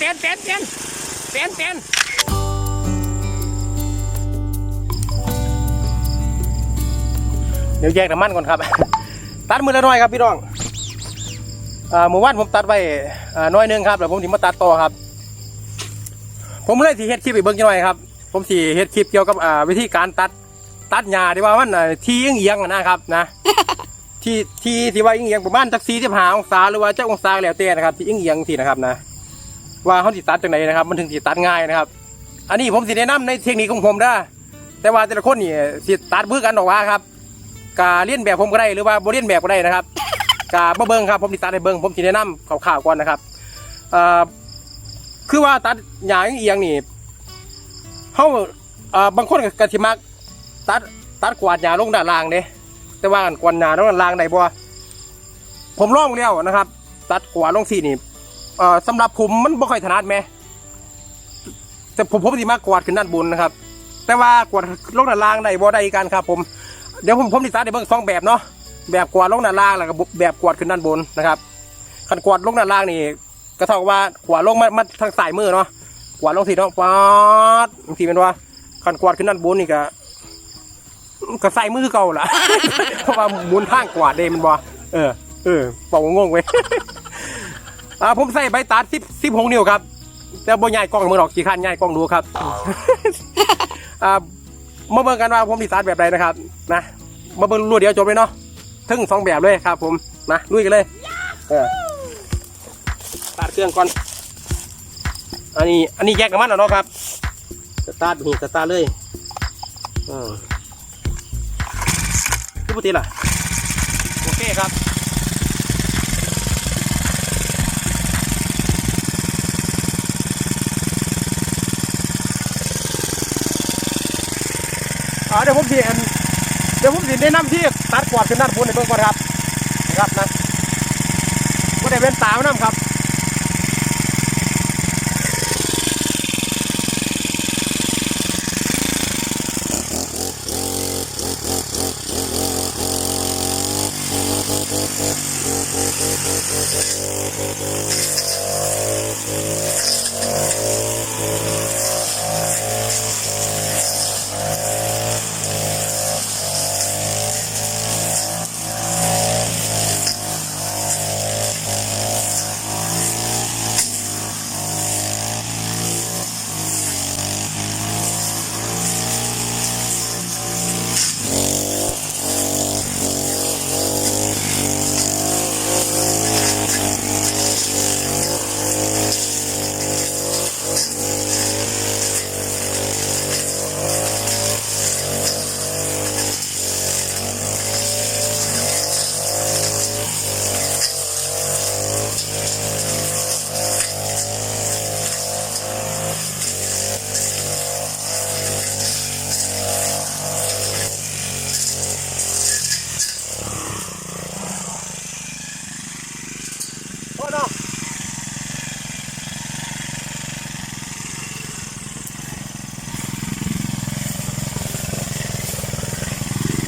เปลี่ยนเปลี่ยนเปลี่ยนเปลี่ยนเปลี่ยนเดี๋ยวแยกน้ำมันก่อนครับ ตัดมือละน้อยครับพี่น้องอ่าเมื่อวานผมตัดไว้น้อยนึงครับแล้วผมถึงมาตัดต่อครับ ผมเลยสิเฮ็ดคลิปอีกเบิ่งหน่อยครับ ผมสิเฮ็ดคลิปเกี่ยวกับวิธีการตัดตัดหญ้าที่ว่ามันอ่าที่เอียงๆนะครับนะที่ที่ที่ว่าเอียงๆประมาณจักสี่สิบห้าองศาหรือว่าเจักองศาแล้วแต่นะครับที่เอียงๆที่นะครับนะ ว่าเขาสิตัดจังไหนนะครับ มันถึงสิตัดง่ายนะครับ อันนี้ผมสิแนะนำในเทคนิคของผมเด้แต่ว่าแต่ละคนนี่สิตัดมือกันออกว่าครับกาเลียนแบบผมก็ได้หรือว่าบ่เลียนแบบก็ได้นะครับกาบ่เบิ่งครับผมสิตัดให้เบิ่งผมสิแนะนำข่าวๆก่อนนะครับอ่อคือว่าตัดหญ้าเอียงนี่เขาอ่อบางคนก็ก็สิมักตัดตัดกวาดหญ้าลงด้านล่างเด้แต่ว่าการกวาดหญ้าลงด้านล่างได้บ่ผมลองแล้วนะครับ ตัดกวาดลงสี่นี่ เอ่อสำหรับผมมันบ่ค่อยถนัดแม่แต่ผมผมสิมากกวาดขึ้นด้านบนนะครับ แต่ว่ากวาดลงด้านล่างได้บ่ได้กันครับ ผมเดี๋ยวผมผมสิสาธิตเบิ่งสองแบบเนาะแบบกวาดลงด้านล่างแล้วก็แบบกวาดขึ้นด้านบนนะครับคันกวาดลงด้านล่างนี่ก็เท่ากับว่ากวาดลงมามาทางสายมือเนาะกวาดลงสีเนาะปาดบางทีเป็นว่าคันกวาดขึ้นด้านบนนี่ก็ก็ใส่มือเก่าล่ะเพราะว่าหมุนทางกวาดเด้มันบ่เออ เออบอกว่างงเว้ย อ่าผมใส่ใบตัดสิบสิบหกนิ้วครับ แต่บ่ใหญ่กล้องมือหรอกกี่ขั้นใหญ่กล้องดูครับอ่ามาเบิ่งกันว่าผมดีตัดแบบใดนะครับนะมาเบิ่งรวดเดียวจบเลยเนาะถึงสองแบบเลยครับ ผมนะลุยกันเลยตัดเครื่องก่อน อันนี้ อันนี้แยกน้ำมันแล้วเนาะครับสตาร์ทนี่สตาร์ทเลยอืมคือปกติล่ะ โอเคครับ อ่าเดี๋ยวผมสิอันเดี๋ยวผมสิแนะนำที่ตัดกวาดขึ้นด้านบนในเบื้องบนครับนะครับนะก็ได้เป็นตามน้ำครับ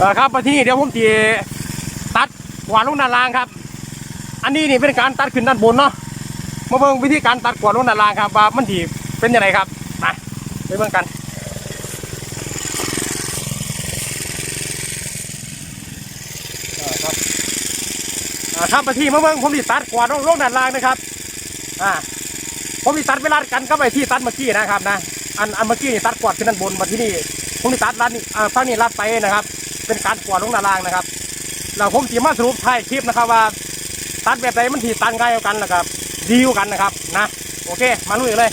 อครับมาที่นี่เดี๋ยวผมจะตัดกวาดลงด้านล่างครับ อันนี้นี่เป็นการตัดขึ้นด้านบนเนาะมาเบิ่งวิธีการตัดกวาดลงด้านล่างครับว่ามันถีเป็นยังไงครับไปไปเบิ่งกันครับครับมาที่มาเบิ่งผมจะตัดกวาดลงลงด้านล่างนะครับอ่าผมจะตัดเวลากันก็ไปที่ตัดเมื่อกี้นะครับนะอันอันเมื่อกี้นี่ตัดกวาดขึ้นด้านบนมาที่นี่ผมจะตัดลัดนี่อ่าฝั่งนี้ลัดไปนะครับ เป็นการกวดลงด้านล่างนะครับเราผมจีมาสรุปท้ายคลิปนะครับว่า ตัดแบบไหนมันถีตันง่ายกว่ากันนะครับ ดีกว่ากันนะครับนะ โอเค มาลุยเลย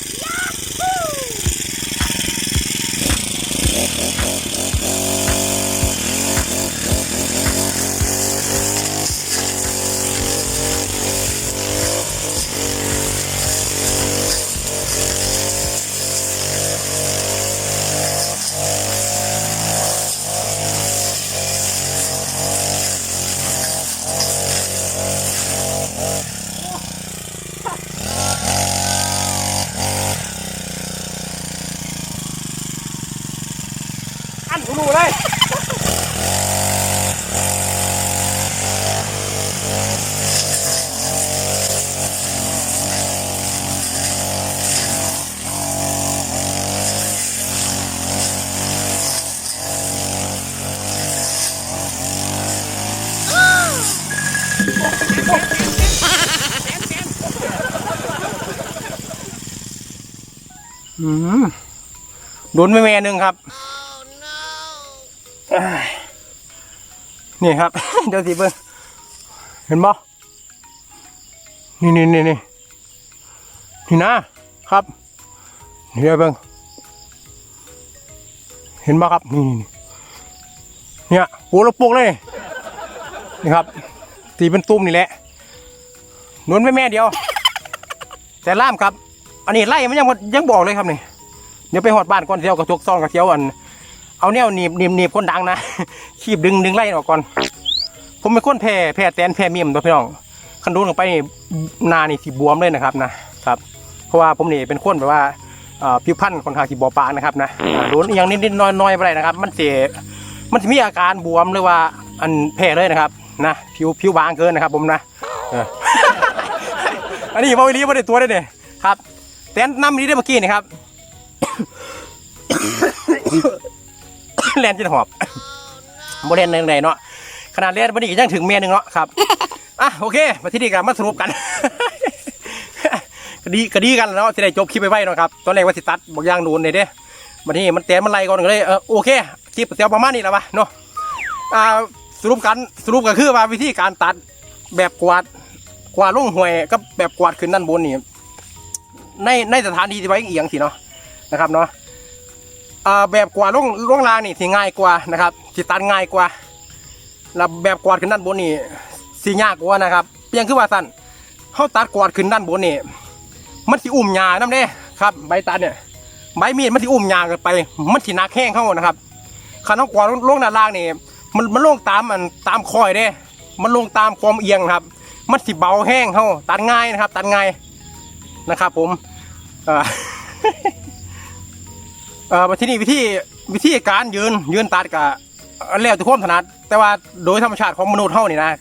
โดนไม่แม่หนึ่งครับเอ้ยนี่ครับ เดี๋ยวสิเบิ้งเห็นบ่นี่นี่นี่นี่นี่นะครับนี่เดี๋ยวเบิ้งเห็นบ่ครับ นี่นี่นี่เนี่ยปูแล้วปลูกเลยนี่ครับตีเป็นตุ้มนี่แหละนวลแม่แม่เดียว แต่ล่ามครับ อันนี้ไล่มันยังบ่ยังบอกเลยครับนี่เดี๋ยวไปหอดบ้านก่อนเที่ยวกระจกซองกระเที่ยวอัน เอาแนวหนีบหนีบหนีบคนดังนะขีบดึงดึงไล่ออกก่อน ผมเป็นคนแพ้แพ้แตนแพ้เมียมตัวพี่น้องคันโดนลงไปนี่นานี่สีบวมเลยนะครับนะครับ เพราะว่าผมนี่เป็นคนแบบว่าผิวพรรณค่อนข้างสีบอปานนะครับนะโดนอย่างนิดๆน้อยๆไปเลยนะครับ มันเสียมันจะมีอาการบวมหรือว่าอันแพ้เลยนะครับนะผิวผิวบางเกินนะครับ ผมนะอออันนี้บอวิลีบอได้ตัวได้เนี่ยครับ แตนน้ำนี้ได้เมื่อกี้นี่ครับแลนจนหอบโมเลนหนึ่งไหนเนาะขนาดเล่นวันนี้ยังถึงเมียหนึ่งเนาะครับอะโอเค มาที่นี่กันมาสรุปกันก็ดีกดีกันเนาะที่ได้จบคลิปไปไว้เนาะครับ ตอนแรกว่าสิตัดบอกย่างนูนเลยเด้มาที่นี่มันแตนมันไล่ก่อนก็เลยเออโอเคคลิปเสียวประมาณนี้และวะเนาะอ่าสรุปกันสรุปก็คือว่าวิธีการตัดแบบกวาดกวาดลงห่วยกับแบบกวาดขึ้นด้านบนนี่ ในในสถานที่ที่ไว้เอียงสิเนาะนะครับเนาะแบบกวาดล่วงล่วงลางนี่สิง่ายกว่านะครับสิตัดง่ายกว่าแล้วแบบกวาดขึ้นด้านบนนี่สิยากกว่านะครับเพียงคือว่าสั้นเขาตัดกวาดขึ้นด้านบนนี่มันสิอุ้มหญ้าน้ำเด้ครับ ใบตัดเนี่ยใบมีดมันสิอุ้มหญ้ากันไป มันสิหนักแห้งเข้านะครับขันเอากวาดลงด้านล่างนี่มันมันลงตามมันตามคอยเด้ มันลงตามความเอียงครับ มันสิเบาแห้งเข้าตัดง่ายนะครับ ตัดง่ายนะครับ ผม อ่อเอ่อมาที่นี่วิธีวิธีการยืนยืนตัดกับแล้วแต่ความถนัด แต่ว่าโดยธรรมชาติของมนุษย์เท่านี่นะ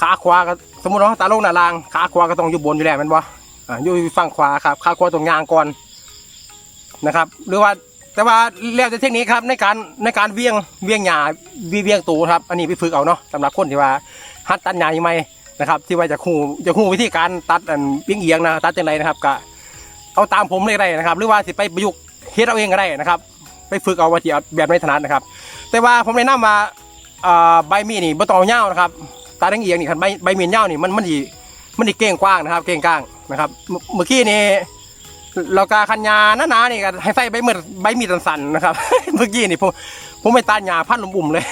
ขาขวาก็สมมติว่าตาลงหน้าล่างขาขวาก็ต้องอยู่บนอยู่แล้วแมันบ่อ่าอยู่ฝั่งขวาครับขาขวาตรงยางก่อนนะครับ หรือว่าแต่ว่าแล้วแต่เทคนิคครับในการในการเวียงเวียงหญ้าวีเวียงตูครับ อันนี้ไปฝึกเอาเนาะสำหรับคนที่ว่าหัดตัดหญ้าใหม่นะครับ ที่ว่าจะคู่จะคู่วิธีการตัดอันเวียงเอียงนะตัดจังไรนะครับก็ เอาตามผมเลยได้นะครับ หรือว่าสิไปประยุกต์เฮ็ดเอาเองก็ได้นะครับ ไปฝึกเอาว่าที่เอาแบบในถนัดนะครับ แต่ว่าผมแนะนำว่าอ่าใบมีดนี่บ่ต้องเอายานะครับตาดังเอียงนี่คันใบใบมีดยานี่มันมันสิมันสิเก่งกว้างนะครับ เก่งกลางนะครับเมื่อกี้นี่เรากาคันยาหนาๆนี่ก็ให้ใส่ใบมีดใบมีดสันๆนะครับ เมื่อกี้นี่ผมผมไม่ตานยาพันลุ่มเลย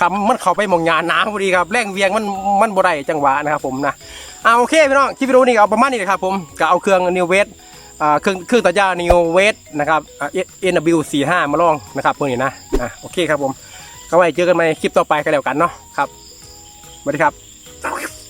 ครับมันเข้าไปหมองยาหนาพอดีครับแรงเวียงมันมันบ่ได้จังหวะนะครับ ผมนะ อ่าโอเคพี่น้องคลิปวิดีโอนี้ก็เอาประมาณนี้นะครับผมก็เอาเครื่องนิวเวสเครื่องเครื่องตัดหญ้านิวเวสนะครับเอ็นบิวสี่ห้ามาลองนะครับเพื่อนนะอะโอเคครับผมก็ไว้เจอกันใหม่คลิปต่อไปกันแล้วกันเนาะครับสวัสดีครับ